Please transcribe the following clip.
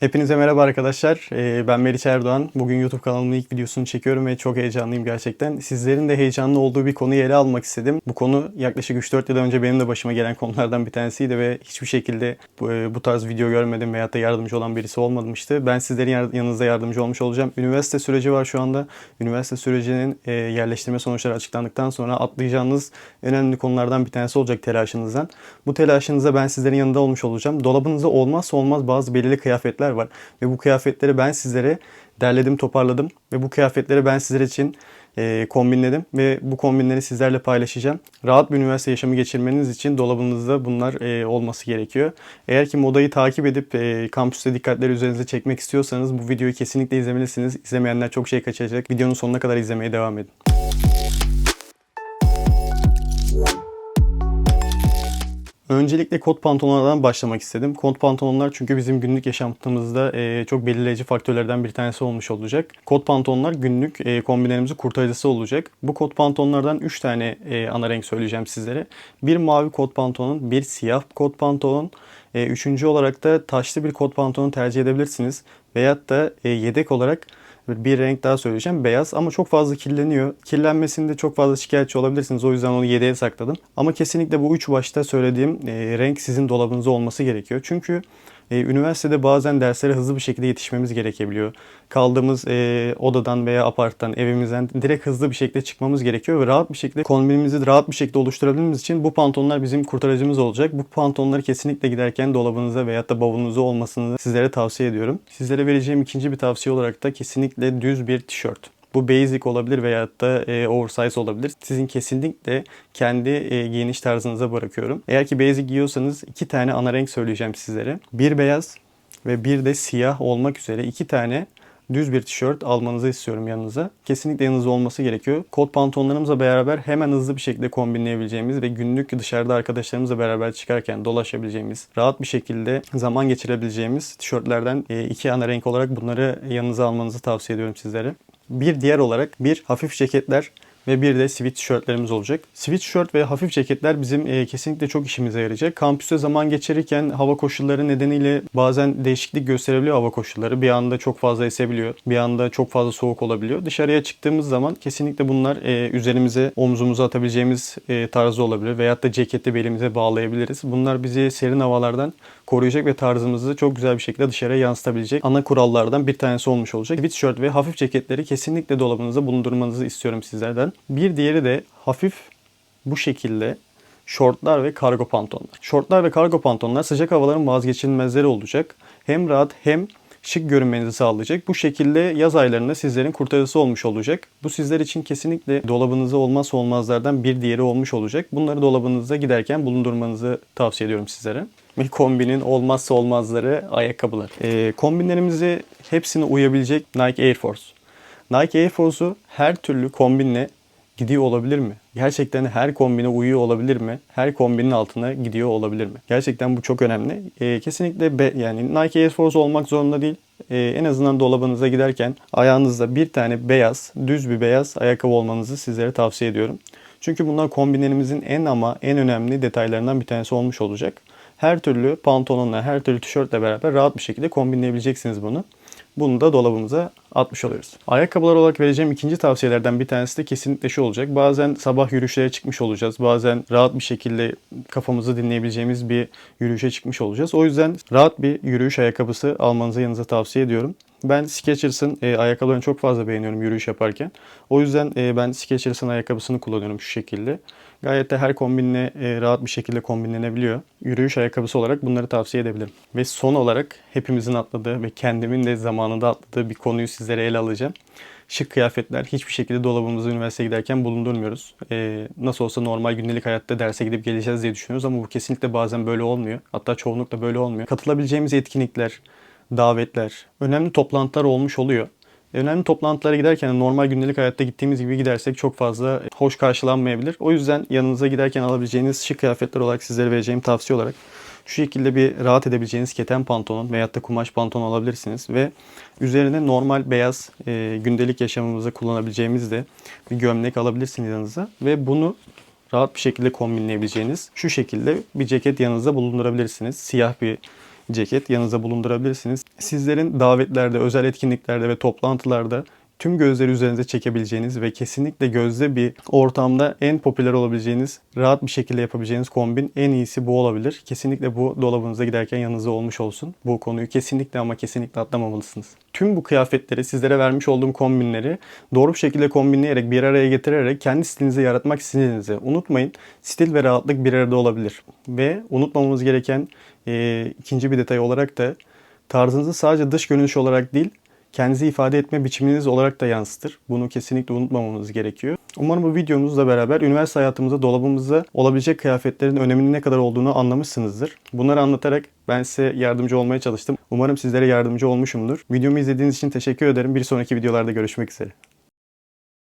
Hepinize merhaba arkadaşlar. Ee, Ben Meriç Erdoğan. Bugün YouTube kanalımın ilk videosunu çekiyorum ve çok heyecanlıyım gerçekten. Sizlerin de heyecanlı olduğu bir konuyu ele almak istedim. Bu konu yaklaşık 3-4 yıl önce benim de başıma gelen konulardan bir tanesiydi ve hiçbir şekilde bu, e, tarz video görmedim veyahut da yardımcı olan birisi olmamıştı. Ben sizlerin yanınızda yardımcı olmuş olacağım. Üniversite süreci var şu anda. Üniversite sürecinin e, yerleştirme sonuçları açıklandıktan sonra atlayacağınız önemli konulardan bir tanesi olacak telaşınızdan. Bu telaşınıza ben sizlerin yanında olmuş olacağım. Dolabınızda olmazsa olmaz bazı belirli kıyafetler var. Ve bu kıyafetleri ben sizlere derledim, toparladım. Ve bu kıyafetleri ben sizler için e, kombinledim. Ve bu kombinleri sizlerle paylaşacağım. Rahat bir üniversite yaşamı geçirmeniz için dolabınızda bunlar e, olması gerekiyor. Eğer ki modayı takip edip e, kampüste dikkatleri üzerinize çekmek istiyorsanız bu videoyu kesinlikle izlemelisiniz. İzlemeyenler çok şey kaçıracak. Videonun sonuna kadar izlemeye devam edin. Öncelikle kot pantolonlardan başlamak istedim. Kot pantolonlar çünkü bizim günlük yaşantımızda e, çok belirleyici faktörlerden bir tanesi olmuş olacak. Kot pantolonlar günlük e, kombinlerimizi kurtarıcısı olacak. Bu kot pantolonlardan 3 tane e, ana renk söyleyeceğim sizlere. Bir mavi kot pantolon, bir siyah kot pantolon, e, üçüncü olarak da taşlı bir kot pantolon tercih edebilirsiniz. Veyahut da e, yedek olarak bir renk daha söyleyeceğim. Beyaz ama çok fazla kirleniyor. Kirlenmesinde çok fazla şikayetçi olabilirsiniz. O yüzden onu yedeğe sakladım. Ama kesinlikle bu üç başta söylediğim e, renk sizin dolabınızda olması gerekiyor. Çünkü e, üniversitede bazen derslere hızlı bir şekilde yetişmemiz gerekebiliyor. Kaldığımız e, odadan veya aparttan, evimizden direkt hızlı bir şekilde çıkmamız gerekiyor ve rahat bir şekilde kombinimizi rahat bir şekilde oluşturabilmemiz için bu pantolonlar bizim kurtarıcımız olacak. Bu pantolonları kesinlikle giderken dolabınıza veyahut da bavulunuza olmasını sizlere tavsiye ediyorum. Sizlere vereceğim ikinci bir tavsiye olarak da kesinlikle düz bir tişört. Bu basic olabilir veyahut da e, oversize olabilir. Sizin kesinlikle kendi e, giyiniş tarzınıza bırakıyorum. Eğer ki basic giyiyorsanız iki tane ana renk söyleyeceğim sizlere. Bir beyaz ve bir de siyah olmak üzere iki tane düz bir tişört almanızı istiyorum yanınıza. Kesinlikle yanınızda olması gerekiyor. Kot pantolonlarımızla beraber hemen hızlı bir şekilde kombinleyebileceğimiz ve günlük dışarıda arkadaşlarımızla beraber çıkarken dolaşabileceğimiz, rahat bir şekilde zaman geçirebileceğimiz tişörtlerden e, iki ana renk olarak bunları yanınıza almanızı tavsiye ediyorum sizlere. Bir diğer olarak bir hafif ceketler ve bir de sweat tişörtlerimiz olacak. Sweat tişört ve hafif ceketler bizim e, kesinlikle çok işimize yarayacak. Kampüste zaman geçirirken hava koşulları nedeniyle bazen değişiklik gösterebiliyor hava koşulları. Bir anda çok fazla esebiliyor. Bir anda çok fazla soğuk olabiliyor. Dışarıya çıktığımız zaman kesinlikle bunlar e, üzerimize, omzumuza atabileceğimiz e, tarzda olabilir. Veyahut da ceketi belimize bağlayabiliriz. Bunlar bizi serin havalardan koruyacak ve tarzımızı çok güzel bir şekilde dışarıya yansıtabilecek ana kurallardan bir tanesi olmuş olacak. Sweat tişört ve hafif ceketleri kesinlikle dolabınızda bulundurmanızı istiyorum sizlerden. Bir diğeri de hafif bu şekilde şortlar ve kargo pantolonlar. Şortlar ve kargo pantolonlar sıcak havaların vazgeçilmezleri olacak. Hem rahat hem şık görünmenizi sağlayacak. Bu şekilde yaz aylarında sizlerin kurtarıcısı olmuş olacak. Bu sizler için kesinlikle dolabınızda olmazsa olmazlardan bir diğeri olmuş olacak. Bunları dolabınızda giderken bulundurmanızı tavsiye ediyorum sizlere. Kombinin olmazsa olmazları ayakkabılar. Ee, kombinlerimizi hepsine uyabilecek Nike Air Force. Nike Air Force'u her türlü kombinle gidiyor olabilir mi? Gerçekten her kombine uyuyor olabilir mi? Her kombinin altına gidiyor olabilir mi? Gerçekten bu çok önemli. Ee, kesinlikle be, yani Nike Air Force olmak zorunda değil. Ee, en azından dolabınıza giderken ayağınızda bir tane beyaz, düz bir beyaz ayakkabı olmanızı sizlere tavsiye ediyorum. Çünkü bunlar kombinlerimizin en ama en önemli detaylarından bir tanesi olmuş olacak. Her türlü pantolonla, her türlü tişörtle beraber rahat bir şekilde kombinleyebileceksiniz bunu. Bunu da dolabımıza atmış oluyoruz. Ayakkabılar olarak vereceğim ikinci tavsiyelerden bir tanesi de kesinlikle şu olacak. Bazen sabah yürüyüşlere çıkmış olacağız. Bazen rahat bir şekilde kafamızı dinleyebileceğimiz bir yürüyüşe çıkmış olacağız. O yüzden rahat bir yürüyüş ayakkabısı almanızı yanınıza tavsiye ediyorum. Ben Skechers'ın e, ayakkabılarını çok fazla beğeniyorum yürüyüş yaparken. O yüzden e, ben Skechers'ın ayakkabısını kullanıyorum şu şekilde. Gayet de her kombinle e, rahat bir şekilde kombinlenebiliyor. Yürüyüş ayakkabısı olarak bunları tavsiye edebilirim. Ve son olarak hepimizin atladığı ve kendimin de zamanında atladığı bir konuyu sizlere ele alacağım. Şık kıyafetler hiçbir şekilde dolabımızda üniversiteye giderken bulundurmuyoruz. Ee, nasıl olsa normal gündelik hayatta derse gidip geleceğiz diye düşünüyoruz ama bu kesinlikle bazen böyle olmuyor. Hatta çoğunlukla böyle olmuyor. Katılabileceğimiz etkinlikler, davetler, önemli toplantılar olmuş oluyor. Önemli toplantılara giderken normal gündelik hayatta gittiğimiz gibi gidersek çok fazla hoş karşılanmayabilir. O yüzden yanınıza giderken alabileceğiniz şık kıyafetler olarak sizlere vereceğim tavsiye olarak şu şekilde bir rahat edebileceğiniz keten pantolon veyahut da kumaş pantolon alabilirsiniz ve üzerine normal beyaz e, gündelik yaşamımızda kullanabileceğimiz de bir gömlek alabilirsiniz yanınıza ve bunu rahat bir şekilde kombinleyebileceğiniz şu şekilde bir ceket yanınızda bulundurabilirsiniz. Siyah bir ceket yanınıza bulundurabilirsiniz. Sizlerin davetlerde, özel etkinliklerde ve toplantılarda tüm gözleri üzerinize çekebileceğiniz ve kesinlikle gözde bir ortamda en popüler olabileceğiniz, rahat bir şekilde yapabileceğiniz kombin en iyisi bu olabilir. Kesinlikle bu dolabınıza giderken yanınızda olmuş olsun. Bu konuyu kesinlikle ama kesinlikle atlamamalısınız. Tüm bu kıyafetleri sizlere vermiş olduğum kombinleri doğru bir şekilde kombinleyerek bir araya getirerek kendi stilinizi yaratmak istediğinizi unutmayın. Stil ve rahatlık bir arada olabilir. Ve unutmamamız gereken e, ikinci bir detay olarak da tarzınızı sadece dış görünüş olarak değil kendinizi ifade etme biçiminiz olarak da yansıtır. Bunu kesinlikle unutmamamız gerekiyor. Umarım bu videomuzla beraber üniversite hayatımızda dolabımızda olabilecek kıyafetlerin öneminin ne kadar olduğunu anlamışsınızdır. Bunları anlatarak ben size yardımcı olmaya çalıştım. Umarım sizlere yardımcı olmuşumdur. Videomu izlediğiniz için teşekkür ederim. Bir sonraki videolarda görüşmek üzere.